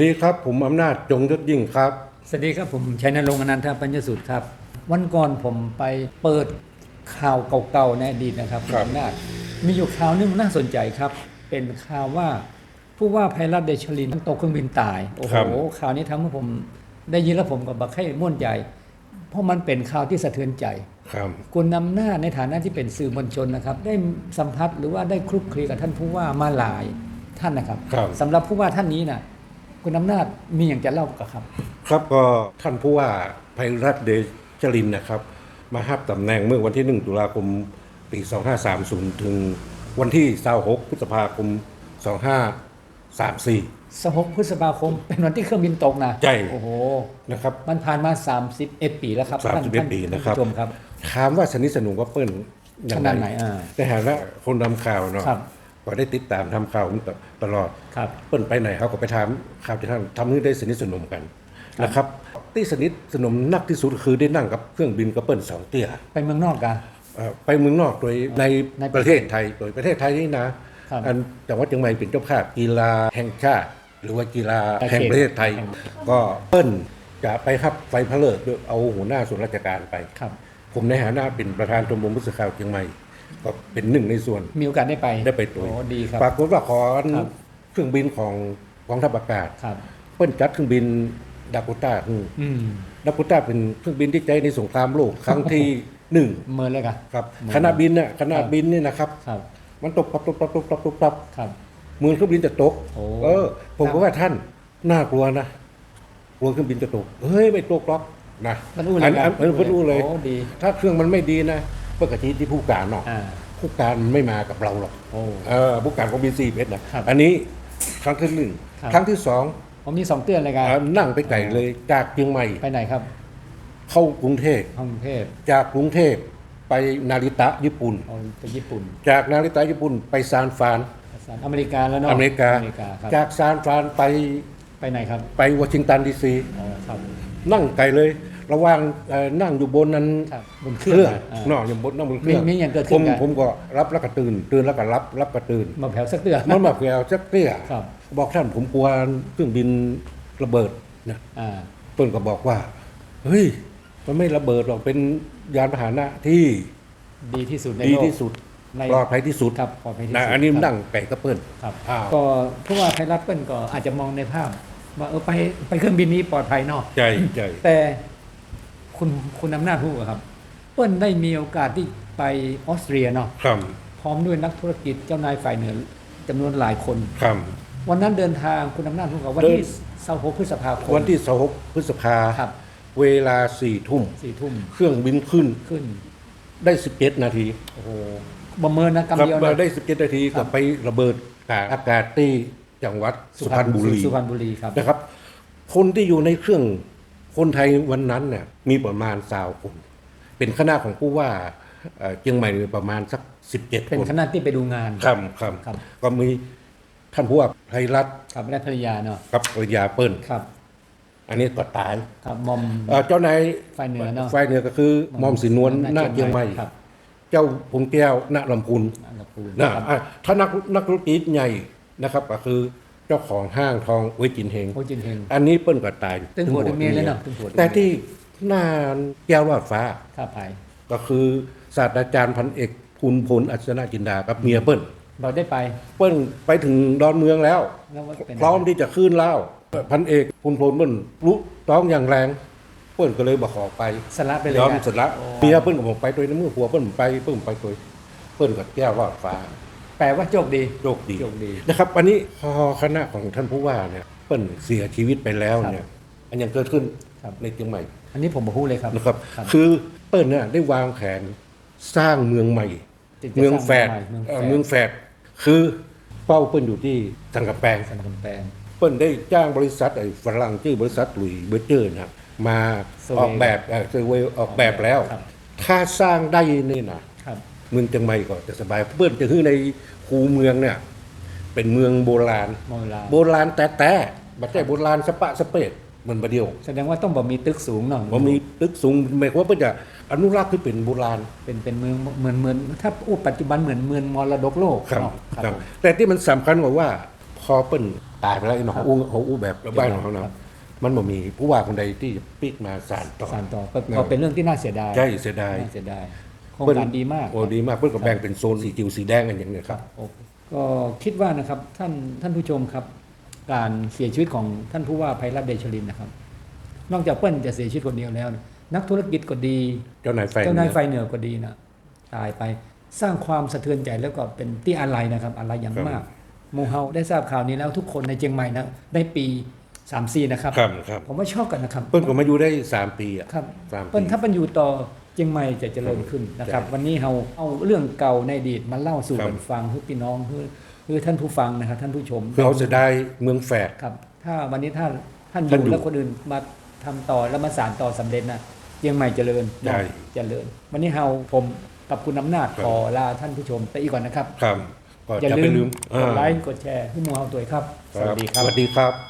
วัสดีครับ ผมอำนาจจงยศยิ่งครับ สวัสดีครับผมชัยนรงค์อนันทปัญญสุทธิ์ครับ วันก่อนผมไปเปิดข่าวเก่าๆในอดีตนะครับครับณอำนาจมีอยู่ข่าวหนึงน่าสนใจครับ เป็นข่าวว่าผู้ว่าภัยรัฐเดชลินตกเครื่องบินตายโอ้โหข่าวนี้ทำให้ผมได้ยินแล้วผมก็บักให้ม่วนใจ เพราะมันเป็นข่าวที่สะเทือนใจ ครับ คุณนำหน้าจในฐานะที่เป็นสื่อมวลชนนะครับ ได้สัมผัสหรือว่าได้คลุกคลีกับท่านผู้ว่ามาหลายท่านนะครับครับ สำหรับผู้ว่าท่านนี้นะ คุณอำนาจมีอย่างจะเล่ากับครับ ครับก็ท่านผู้ว่าภัยรัฐเดชลินนะครับ มาฮับตำแหน่งเมื่อวันที่ 1 ตุลาคมปี 2530 ถึงวันที่26พฤษภาคม 2534สหกพฤษภาคม เป็นวันที่เครื่องบินตกนะใช่ โอ้โห นะครับ มันผ่านมา 31 ปีแล้วครับท่าน31ท่านปีนะครับ ผู้ชมครับ ถามว่าสนิทสนมกับเปิ้ลยัขงนาดไงไหนอ่า ในฐานะคนทำข่าวเนาะ ครับ ก็ได้ติดตามทำข่าวผมตลอดครับเปิ้ลไปไหนเขาก็ไปถามข่าวที่ท่านทำให้ได้สนิทสนมกันนะครับที่สนิทสนมนักที่สุดคือได้นั่งกับเครื่องบินกับเปิ้ลสองเตี้ยไปเมืองนอกกันเอ่อไปเมืองนอกโดยในในประเทศไทยโดยประเทศไทยนี่นะครับอันจังหวัดเชียงใหม่เป็นเจ้าภาพกีฬาแห่งชาติ หรือว่ากีฬาประเทศแห่งประเทศไทยแห่งก็เปิ้ลจะไปรับไฟพระเลิกโดยเอาหัวหน้าส่วนราชการไปครับผมในฐานะเป็นประธานชมรมผู้สื่อข่าวเชียงใหม่ ก็เป็นหนึ่งในส่วน มีโอกาสได้ไปได้ไปตัวโอ้ดีครับปรากฏว่าขอครับ เครื่องบินของกองทัพอากาศครับเปิ้ลจัดเครื่องบินดาโกต้าขึ้นอืมดาโกต้าเป็นเครื่องบินที่ใช้ในสงครามโลกครั้งที่หนึ่งเมินเลยกันครับขณะบินเนี่ยขณะบินเนี่ยนะครับ ครับมันตกปับตกปับตกปับตกปับครับมือเครื่องบินจะตก โอ้ เออ ผมก็ว่าท่านน่ากลัวนะกลัวเครื่องบินจะตกเฮ้ยไม่ตกหรอกนะมันอู้เลยครับเออเพิ่นอู้เลย โอ้ดี ถ้าเครื่องมันไม่ดีนะ ปกติที่ผู้การเนาะอ่า ผู้การไม่มากับเราหรอกโอ้ เออผู้การของบีซีเพชรนะครับอันนี้ครั้งที่หนึ่งครับ ครั้งที่สองผมมีสองเตือนเลยกันอ่านั่งไปไก่เลยจากเชียงใหม่ไปไหนครับเข้ากรุงเทพห้องเทพจากกรุงเทพไปนาริตะญี่ปุ่น เอาไปญี่ปุ่นจากนาริตะญี่ปุ่นไปซานฟรานอเมริกาแล้วเนาะอเมริกา อเมริกาครับจากซานฟรานไปไปไหนครับไปวอชิงตันดีซี อ๋อครับนั่งไกลเลย ระหว่างเอ่อนั่งอยู่บนนั้นครับบนเคเครื่รื่อองงอ่าเนอกอยู่บนนั่งบนเครื่องมีมีอย่างเกิดขึ้ผนมกัน ผมก็รับแล้วก็ตื่น ตื่นแล้วก็รับรับก็ตื่น มาแผ่วสักเตือน มันมาแกวจักเตี้ยครับ บอกท่านผมกลัวเครื่องบินระเบิดนะอ่า เปิ้ลก็บอกว่า เฮ้ย มันไม่ระเบิดหรอกเป็นยานพาหนะที่ดีที่สุดในดีโลก ที่สุดในปลอดภัยที่สุดครับปลอดภัยที่นะสุดอันนี้ครับ นั่งไก่ก็เปิ้ลครับอ้าว ก็ผู้ว่าไทยรัฐเปิ้ลก็อาจจะมองในภาพ ว่าเออไปไปเครื่องบินนี้ปลอดภัยเนาะใจใจแต่ คุณคุณอำนาจผู้ว่าครับเปิ้ลได้มีโอกาสที่ไปออสเตรียเนาะครับพร้อมด้วยนักธุรกิจเจ้านายฝ่ายเหนือจำนวนหลายคนครับวันนั้นเดินทางคุณอำนาจผู้ว่าวันเดินที่26พฤษภาคมวันที่สองพฤษภาครับ เวลาสี่ทุ่มสี่ทุ่มเครื่องบินขึ้นขึ้น ได้สิบเจ็ดนาทีโอ้โหประเมินนะกำครับเดียวมานะได้สิบเจ็ดนาทีครัก็บไประเบิดกลางอากาศที่จังหวัดสุพรรณบุรีสุพรรณบุรีครับนะครับ คนที่อยู่ในเครื่อง คนไทยวันนั้นเนี่ยมีประมาณสาวคน เป็นคณะของผู้ว่าเอ่อเชียงใหม่มีประมาณสักสิบเจ็ดเป็นคนคณะที่ไปดูงานครับครับครับก็มีท่านผู้ว่าไทยรัฐกับแม่ภรรยาเนาะกับปริยาเปิ้ลครับ อันนี้ก็ตายครับมอมเอ่อเจ้านายฝ่ายเหนือเนอะฝ่ายเหนือก็คือมอมสินนวลหน้าเชียงใหม่ครับเจ้าพงแก้วณลำพูนอันดับปูนนะครับอะถ้านักนักธุรกิจใหญ่นะครับ ก็คือ เจ้าของห้างทองเวยจินเฮง โอจินเฮงอันนี้เปิ้ลก็ตายตึงหัวตึงเมียเลยเนอะตึงหัวตึงเมียแต่ที่หน้าแก้วรอดฟ้า ข้าไปก็คือศาสตราจารย์พันเอกภูลพลอัศนาจินดากับเมียเปิ้ลเราได้ไปเปิ้ลไปถึงดอนเมืองแล้ว แล้วว่าเป็นพร้อมที่จะขึ้นแล้วพันเอกภูลพลเปิ้ลรู้ต้องอย่างแรง เปิ้ลก็เลยบอกขอไปสละไปเลยยอมนะเสร็จแล้วเมียเปิ้ลก็บอกไปตัวน้ำมือผัวเปิ้ลไปเปิ้ลไปตัวเปิ้ลกับแก้วรอดฟ้า แปลว่าโชคดี โชคดีโชคดี นะครับ อันนี้พอคณะของท่านผู้ว่าเนี่ยเปิ้ลเสียชีวิตไปแล้วครับเนี่ย อันยังเกิดขึ้นครับในเชียงใหม่ อันนี้ผมบอกพูดเลยครับนะครับครับ คือเปิ้ลเนี่ยได้วางแผนสร้างเมืองใหม่ติดกับเมืองแฝดสร้างเมืองใหม่เอ่อเมืเมือองงแฝแฝดดคือเป้าเปิ้ลอยู่ที่สังกะแปงสันกำแพงเปิ้ลได้จ้างบริษัทไอ้ฝรั่งชื่อบริษัทหลุยเบอร์เจอร์นะครับมา Survey ออกแบบเซอร์เวออกแบบแล้วครับถ้าสร้างได้นี่นะครับ เมืองเชียงใหม่ก็จะสบายเปิ้ลจะคือในคูเมืองเนี่ย เป็นเมืองโบราณโมลาโบราณแต่แต่บัดใจโบราณสปะสเปดมันบดเดียว แสดงว่าต้องบอกมีตึกสูงหน่อยว่ามีตึกสูงหมายความว่าเพื่อจะอนุรักษ์ที่เป็นโบราณ เป็นเป็นเมืองเหมือนเหมือนถ้าพูดปัจจุบันเหมือนเมืองมรดกโลกครับเนาะครับครับผมแต่ที่มันสำคัญกว่าว่าพอเปิ้ลตายไปแล้วไอ้หนองอู้เขาอู้แบบบ้านของเขานะมันบ่มีผู้ว่าคนใดที่จะปิกมาสานต่อสานต่อก็ก็เป็นเรื่องที่น่าเสียดายใช่เสียดายน่าเสียดายโครงการดีมากโอ้ดีมากเพื่อนก็แบ่งเป็นโซนสีจิวสีแดงกันอย่างเนี้ยครับโอเคก็คิดว่านะครับท่านท่านผู้ชมครับ การเสียชีวิตของท่านผู้ว่าไพรัตน์เดชลินนะครับ นอกจากเปิ้ลจะเสียชีวิตคนเดียวแล้วนะนักธุรกิจก็ดี เจ้านายไฟเจ้านายไฟเหนือก็ดีนะตายไปสร้างความสะเทือนใจแล้วก็เป็นที่อะไรนะครับอะไรอย่างมากหมูเฮาได้ทราบข่าวนี้แล้วทุกคนในเชียงใหม่นะได้ปี3 4นะครับครับครับผมว่าชอบกันนะครับ เปิ้ลก็มาอยู่ได้สามปีอะครับสามปีเปิ้ลถ้ามันอยู่ต่อ เชียงใหม่จะเจริญขึ้นนะครับใช่วันนี้เราเอาเรื่องเก่าในอดีตมาเล่าสู่ครับกันฟังเพื่อพี่น้องเพื่อเพื่อท่านผู้ฟังนะครับท่านผู้ชมคือเขาจะได้เมืองแฝดครับ ถ้าวันนี้ถ้าท่านอท่านอยู่ยู่แล้วคนอื่นมาทำต่อแล้วมาสานต่อสำเร็จนะเชียงใหม่เจริญใช่เจริญ วันนี้เราผมกับคุณอำนาจครับขอลาท่านผู้ชมไปอีกก่อนนะครับครับก็อย่าจะลืไปมลืมกดไลค์กดแชร์ให้หมูเฮาตัวครับสวัสดีครับสวัสดีครับ